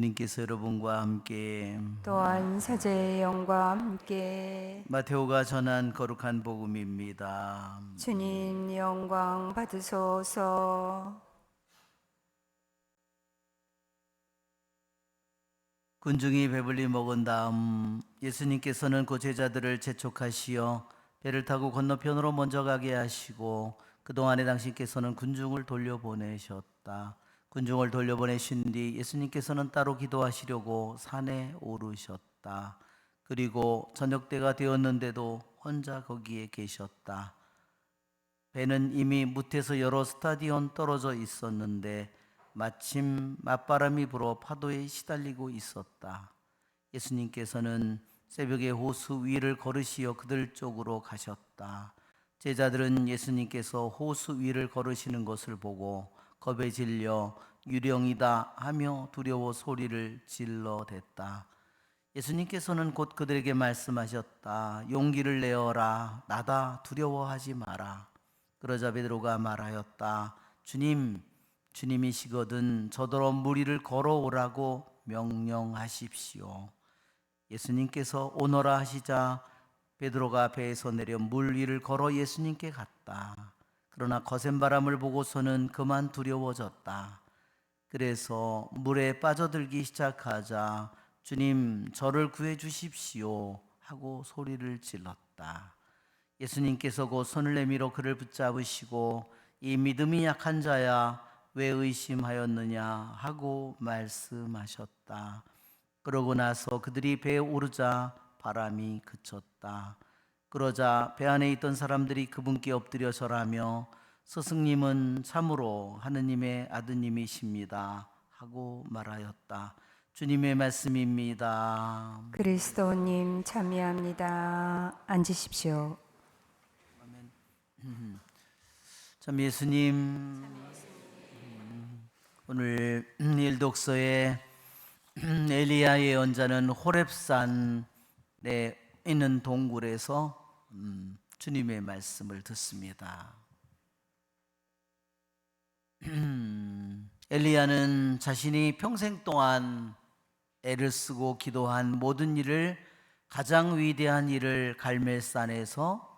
주님께서 여러분과 함께 또한 사제의 영과 함께 마테오가 전한 거룩한 복음입니다. 주님 영광 받으소서 군중이 배불리 먹은 다음 예수님께서는 그 제자들을 재촉하시어 배를 타고 건너편으로 먼저 가게 하시고 그동안에 당신께서는 군중을 돌려보내셨다. 군중을 돌려보내신 뒤 예수님께서는 따로 기도하시려고 산에 오르셨다. 그리고 저녁 때가 되었는데도 혼자 거기에 계셨다. 배는 이미 무태서 여러 스타디온 떨어져 있었는데 마침 맞바람이 불어 파도에 시달리고 있었다. 예수님께서는 새벽에 호수 위를 걸으시어 그들 쪽으로 가셨다. 제자들은 예수님께서 호수 위를 걸으시는 것을 보고 겁에 질려 유령이다 하며 두려워 소리를 질러댔다. 예수님께서는 곧 그들에게 말씀하셨다. 용기를 내어라. 나다 두려워하지 마라. 그러자 베드로가 말하였다. 주님, 주님이시거든 저더러 물 위를 걸어오라고 명령하십시오. 예수님께서 오너라 하시자 베드로가 배에서 내려 물 위를 걸어 예수님께 갔다. 그러나 거센 바람을 보고서는 그만 두려워졌다. 그래서 물에 빠져들기 시작하자 주님 저를 구해 주십시오 하고 소리를 질렀다. 예수님께서 곧 손을 내밀어 그를 붙잡으시고 이 믿음이 약한 자야 왜 의심하였느냐 하고 말씀하셨다. 그러고 나서 그들이 배에 오르자 바람이 그쳤다. 그러자 배 안에 있던 사람들이 그분께 엎드려 절하며 스승님은 참으로 하느님의 아드님이십니다 하고 말하였다. 주님의 말씀입니다. 그리스도님 참여합니다 앉으십시오 참 예수님 음, 오늘 일독서에 엘리야 예언자는 호렙산에 있는 동굴에서 음, 주님의 말씀을 듣습니다. 음, 엘리야는 자신이 평생 동안 애를 쓰고 기도한 모든 일을 가장 위대한 일을 갈멜산에서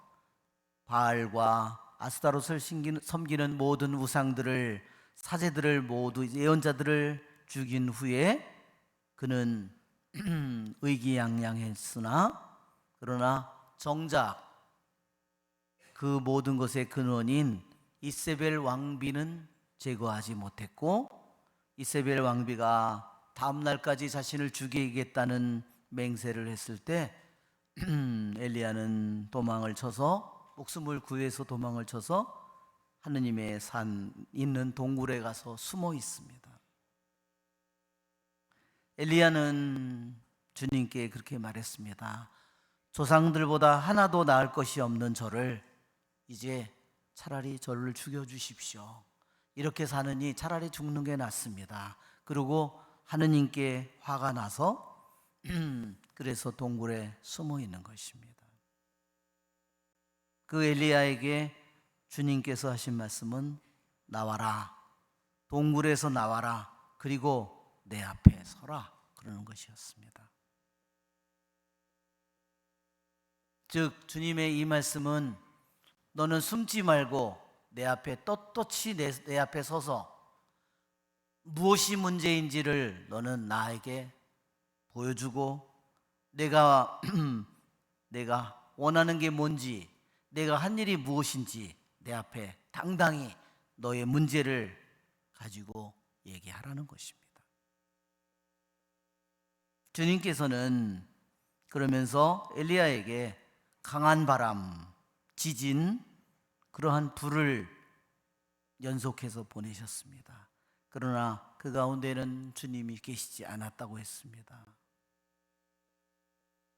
바알과 아스타롯을 섬기는 모든 우상들을 사제들을 모두 예언자들을 죽인 후에 그는 의기양양했으나 그러나 정작 그 모든 것의 근원인 이세벨 왕비는 제거하지 못했고 이세벨 왕비가 다음 날까지 자신을 죽이겠다는 맹세를 했을 때 엘리야는 도망을 쳐서 목숨을 구해서 도망을 쳐서 하느님의 산 있는 동굴에 가서 숨어 있습니다. 엘리야는 주님께 그렇게 말했습니다. 조상들보다 하나도 나을 것이 없는 저를 이제 차라리 저를 죽여 주십시오. 이렇게 사느니 차라리 죽는 게 낫습니다. 그리고 하느님께 화가 나서 그래서 동굴에 숨어 있는 것입니다. 그 엘리야에게 주님께서 하신 말씀은 나와라. 동굴에서 나와라. 그리고 내 앞에 서라. 그러는 것이었습니다. 즉 주님의 이 말씀은 너는 숨지 말고 내 앞에 떳떳이 내, 내 앞에 서서 무엇이 문제인지를 너는 나에게 보여주고 내가 내가 원하는 게 뭔지 내가 한 일이 무엇인지 내 앞에 당당히 너의 문제를 가지고 얘기하라는 것입니다. 주님께서는 그러면서 엘리야에게 강한 바람, 지진, 그러한 불을 연속해서 보내셨습니다. 그러나 그 가운데는 주님이 계시지 않았다고 했습니다.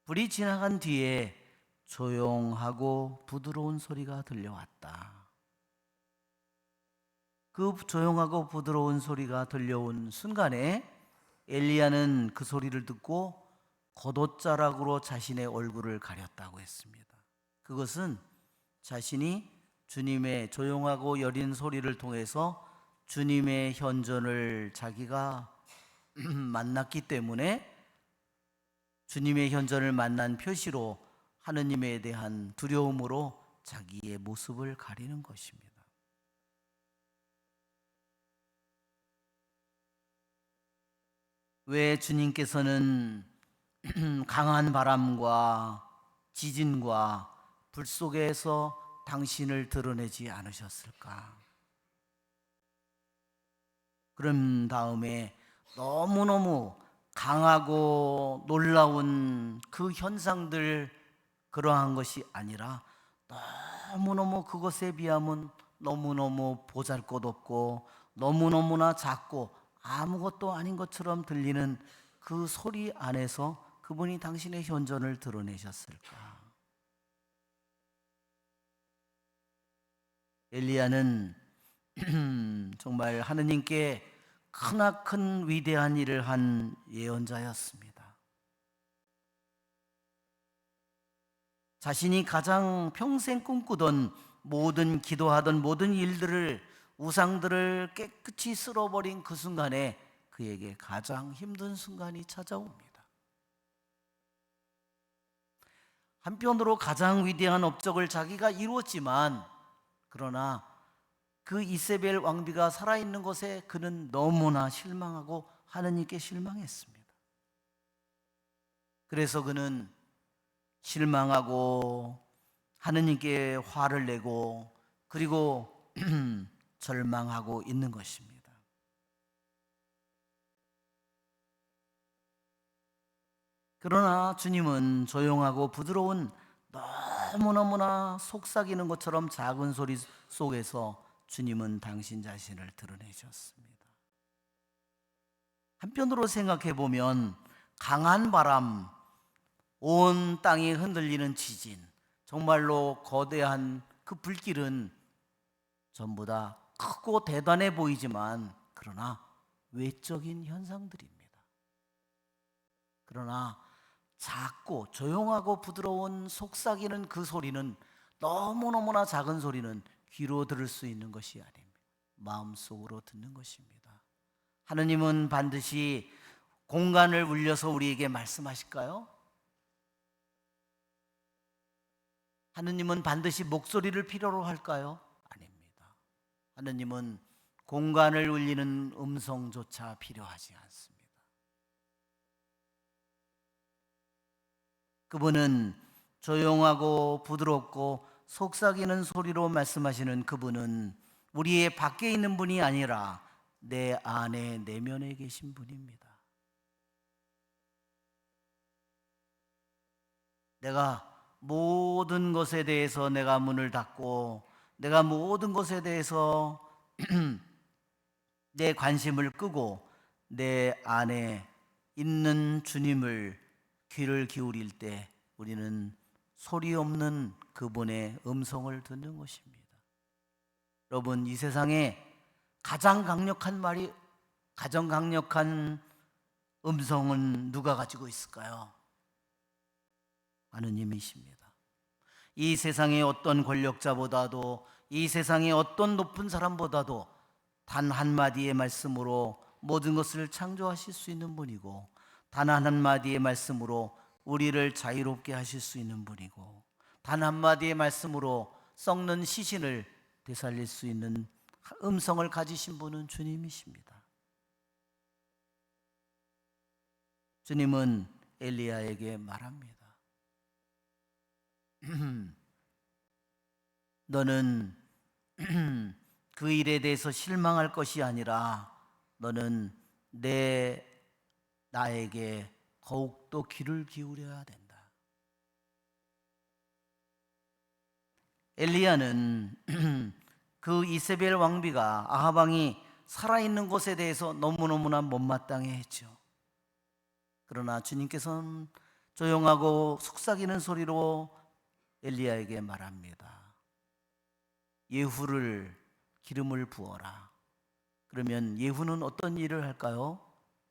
불이 지나간 뒤에 조용하고 부드러운 소리가 들려왔다. 그 조용하고 부드러운 소리가 들려온 순간에 엘리야는 그 소리를 듣고 겉옷자락으로 자신의 얼굴을 가렸다고 했습니다. 그것은 자신이 주님의 조용하고 여린 소리를 통해서 주님의 현존을 자기가 만났기 때문에 주님의 현존을 만난 표시로 하느님에 대한 두려움으로 자기의 모습을 가리는 것입니다. 왜 주님께서는 강한 바람과 지진과 불 속에서 당신을 드러내지 않으셨을까? 그런 다음에 너무너무 강하고 놀라운 그 현상들 그러한 것이 아니라 너무너무 그것에 비하면 너무너무 보잘 것 없고 너무너무나 작고 아무것도 아닌 것처럼 들리는 그 소리 안에서 그분이 당신의 현존을 드러내셨을까? 엘리야는 정말 하느님께 크나큰 위대한 일을 한 예언자였습니다. 자신이 가장 평생 꿈꾸던 모든 기도하던 모든 일들을 우상들을 깨끗이 쓸어버린 그 순간에 그에게 가장 힘든 순간이 찾아옵니다. 한편으로 가장 위대한 업적을 자기가 이루었지만 그러나 그 이세벨 왕비가 살아있는 것에 그는 너무나 실망하고 하느님께 실망했습니다. 그래서 그는 실망하고 하느님께 화를 내고 그리고 절망하고 있는 것입니다. 그러나 주님은 조용하고 부드러운 너무너무나 속삭이는 것처럼 작은 소리 속에서 주님은 당신 자신을 드러내셨습니다. 한편으로 생각해 보면 강한 바람, 온 땅이 흔들리는 지진, 정말로 거대한 그 불길은 전부 다 크고 대단해 보이지만 그러나 외적인 현상들입니다. 그러나 작고 조용하고 부드러운 속삭이는 그 소리는 너무너무나 작은 소리는 귀로 들을 수 있는 것이 아닙니다. 마음속으로 듣는 것입니다. 하느님은 반드시 공간을 울려서 우리에게 말씀하실까요? 하느님은 반드시 목소리를 필요로 할까요? 아닙니다. 하느님은 공간을 울리는 음성조차 필요하지 않습니다. 그분은 조용하고 부드럽고 속삭이는 소리로 말씀하시는 그분은 우리의 밖에 있는 분이 아니라 내 안에 내면에 계신 분입니다. 내가 모든 것에 대해서 내가 문을 닫고 내가 모든 것에 대해서 내 관심을 끄고 내 안에 있는 주님을 귀를 기울일 때 우리는 소리 없는 그분의 음성을 듣는 것입니다. 여러분, 이 세상에 가장 강력한 말이, 가장 강력한 음성은 누가 가지고 있을까요? 하느님이십니다. 이 세상의 어떤 권력자보다도 이 세상의 어떤 높은 사람보다도 단 한마디의 말씀으로 모든 것을 창조하실 수 있는 분이고 단 한마디의 말씀으로 우리를 자유롭게 하실 수 있는 분이고 단 한마디의 말씀으로 썩는 시신을 되살릴 수 있는 음성을 가지신 분은 주님이십니다. 주님은 엘리야에게 말합니다. 너는 그 일에 대해서 실망할 것이 아니라 너는 내 나에게 더욱더 귀를 기울여야 된다. 엘리야는 그 이세벨 왕비가 아합 왕이 살아있는 것에 대해서 너무너무나 못마땅해 했죠. 그러나 주님께서는 조용하고 속삭이는 소리로 엘리야에게 말합니다. 예후를 기름을 부어라. 그러면 예후는 어떤 일을 할까요?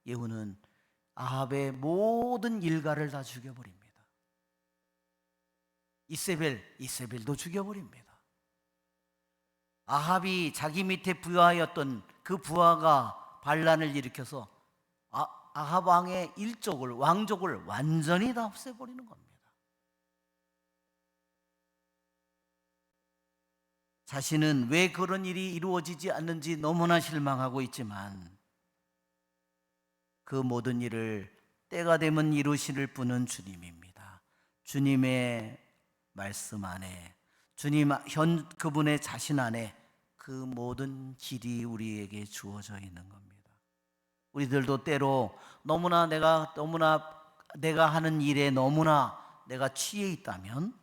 예후는 아합의 모든 일가를 다 죽여버립니다. 이세벨, 이세벨도 죽여버립니다. 아합이 자기 밑에 부하였던 그 부하가 반란을 일으켜서 아, 아합 왕의 일족을 왕족을 완전히 다 없애버리는 겁니다. 자신은 왜 그런 일이 이루어지지 않는지 너무나 실망하고 있지만 그 모든 일을 때가 되면 이루실 분은 주님입니다. 주님의 말씀 안에 주님 현 그분의 자신 안에 그 모든 길이 우리에게 주어져 있는 겁니다. 우리들도 때로 너무나 내가 너무나 내가 하는 일에 너무나 내가 취해 있다면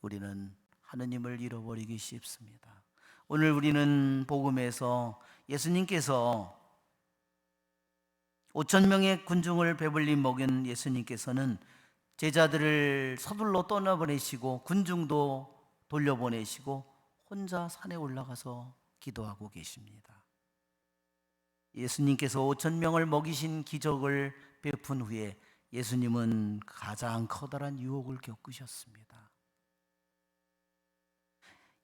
우리는 하느님을 잃어버리기 쉽습니다. 오늘 우리는 복음에서 예수님께서 5천 명의 군중을 배불리 먹인 예수님께서는 제자들을 서둘러 떠나보내시고 군중도 돌려보내시고 혼자 산에 올라가서 기도하고 계십니다. 예수님께서 5천 명을 먹이신 기적을 베푼 후에 예수님은 가장 커다란 유혹을 겪으셨습니다.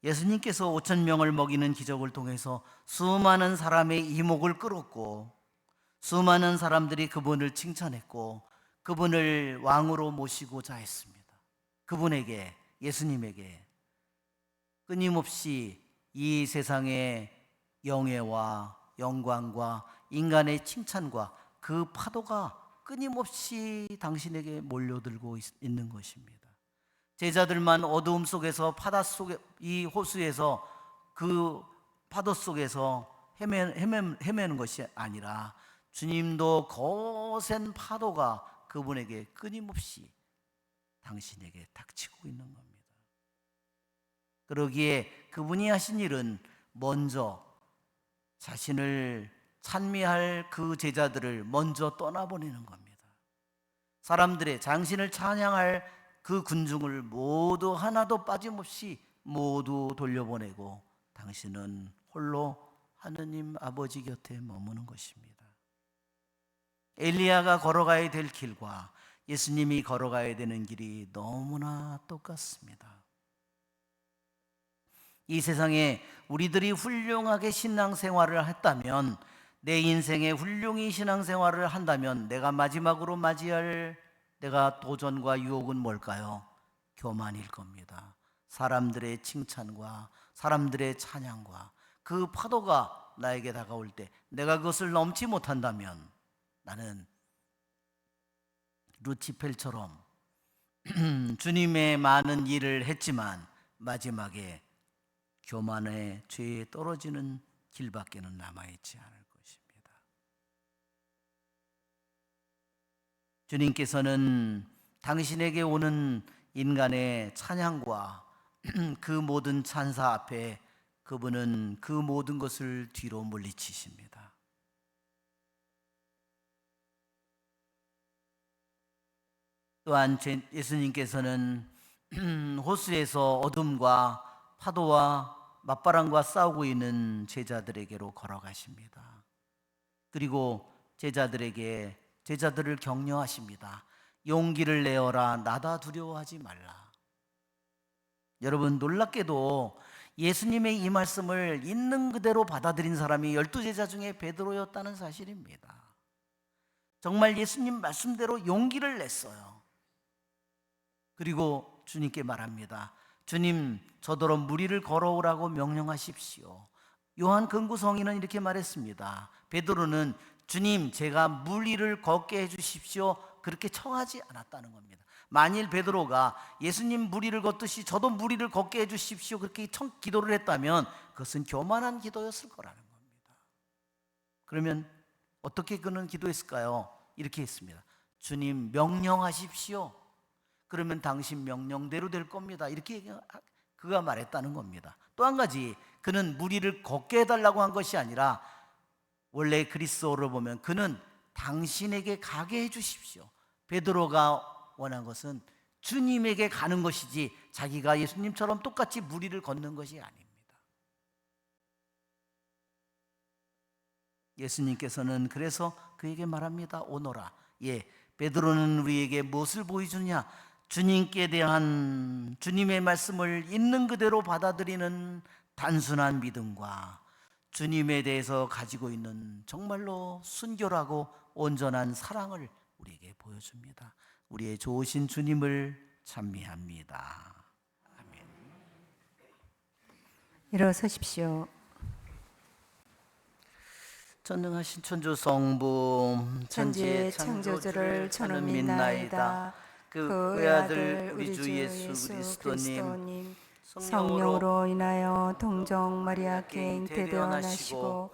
예수님께서 5천 명을 먹이는 기적을 통해서 수많은 사람의 이목을 끌었고 수많은 사람들이 그분을 칭찬했고 그분을 왕으로 모시고자 했습니다. 그분에게 예수님에게 끊임없이 이 세상의 영예와 영광과 인간의 칭찬과 그 파도가 끊임없이 당신에게 몰려들고 있- 있는 것입니다. 제자들만 어두움 속에서 바다 속에 이 호수에서 그 파도 속에서 헤매, 헤매, 헤매는 것이 아니라 주님도 거센 파도가 그분에게 끊임없이 당신에게 닥치고 있는 겁니다. 그러기에 그분이 하신 일은 먼저 자신을 찬미할 그 제자들을 먼저 떠나보내는 겁니다. 사람들의 당신을 찬양할 그 군중을 모두 하나도 빠짐없이 모두 돌려보내고 당신은 홀로 하느님 아버지 곁에 머무는 것입니다. 엘리야가 걸어가야 될 길과 예수님이 걸어가야 되는 길이 너무나 똑같습니다. 이 세상에 우리들이 훌륭하게 신앙생활을 했다면 내 인생에 훌륭히 신앙생활을 한다면 내가 마지막으로 맞이할 내가 도전과 유혹은 뭘까요? 교만일 겁니다. 사람들의 칭찬과 사람들의 찬양과 그 파도가 나에게 다가올 때 내가 그것을 넘지 못한다면 나는 루치펠처럼 주님의 많은 일을 했지만 마지막에 교만의 죄에 떨어지는 길밖에는 남아있지 않을 것입니다. 주님께서는 당신에게 오는 인간의 찬양과 그 모든 찬사 앞에 그분은 그 모든 것을 뒤로 물리치십니다. 또한 제- 예수님께서는 호수에서 어둠과 파도와 맞바람과 싸우고 있는 제자들에게로 걸어가십니다. 그리고 제자들에게 제자들을 격려하십니다. 용기를 내어라 나다 두려워하지 말라. 여러분 놀랍게도 예수님의 이 말씀을 있는 그대로 받아들인 사람이 열두 제자 중에 베드로였다는 사실입니다. 정말 예수님 말씀대로 용기를 냈어요. 그리고 주님께 말합니다. 주님, 저더러 무리를 걸어오라고 명령하십시오. 요한 근구성인은 이렇게 말했습니다. 베드로는 주님, 제가 무리를 걷게 해 주십시오. 그렇게 청하지 않았다는 겁니다. 만일 베드로가 예수님 무리를 걷듯이 저도 무리를 걷게 해 주십시오. 그렇게 청, 기도를 했다면 그것은 교만한 기도였을 거라는 겁니다. 그러면 어떻게 그는 기도했을까요? 이렇게 했습니다. 주님 명령하십시오. 그러면 당신 명령대로 될 겁니다. 이렇게 그가 말했다는 겁니다. 또 한 가지 그는 무리를 걷게 해달라고 한 것이 아니라 원래 그리스어로 보면 그는 당신에게 가게 해주십시오. 베드로가 원한 것은 주님에게 가는 것이지 자기가 예수님처럼 똑같이 무리를 걷는 것이 아닙니다. 예수님께서는 그래서 그에게 말합니다. 오너라. 예, 베드로는 우리에게 무엇을 보여주냐? 주님께 대한 주님의 말씀을 있는 그대로 받아들이는 단순한 믿음과 주님에 대해서 가지고 있는 정말로 순결하고 온전한 사랑을 우리에게 보여줍니다. 우리의 좋으신 주님을 찬미합니다. 아멘. 일어서십시오. 전능하신 천주 성부 천지의 창조주를 저는 믿나이다. 그그 외아들 우리 주 예수 그리스도님 성령으로 성령으로 인하여 동정 마리아께 잉태되어 나시고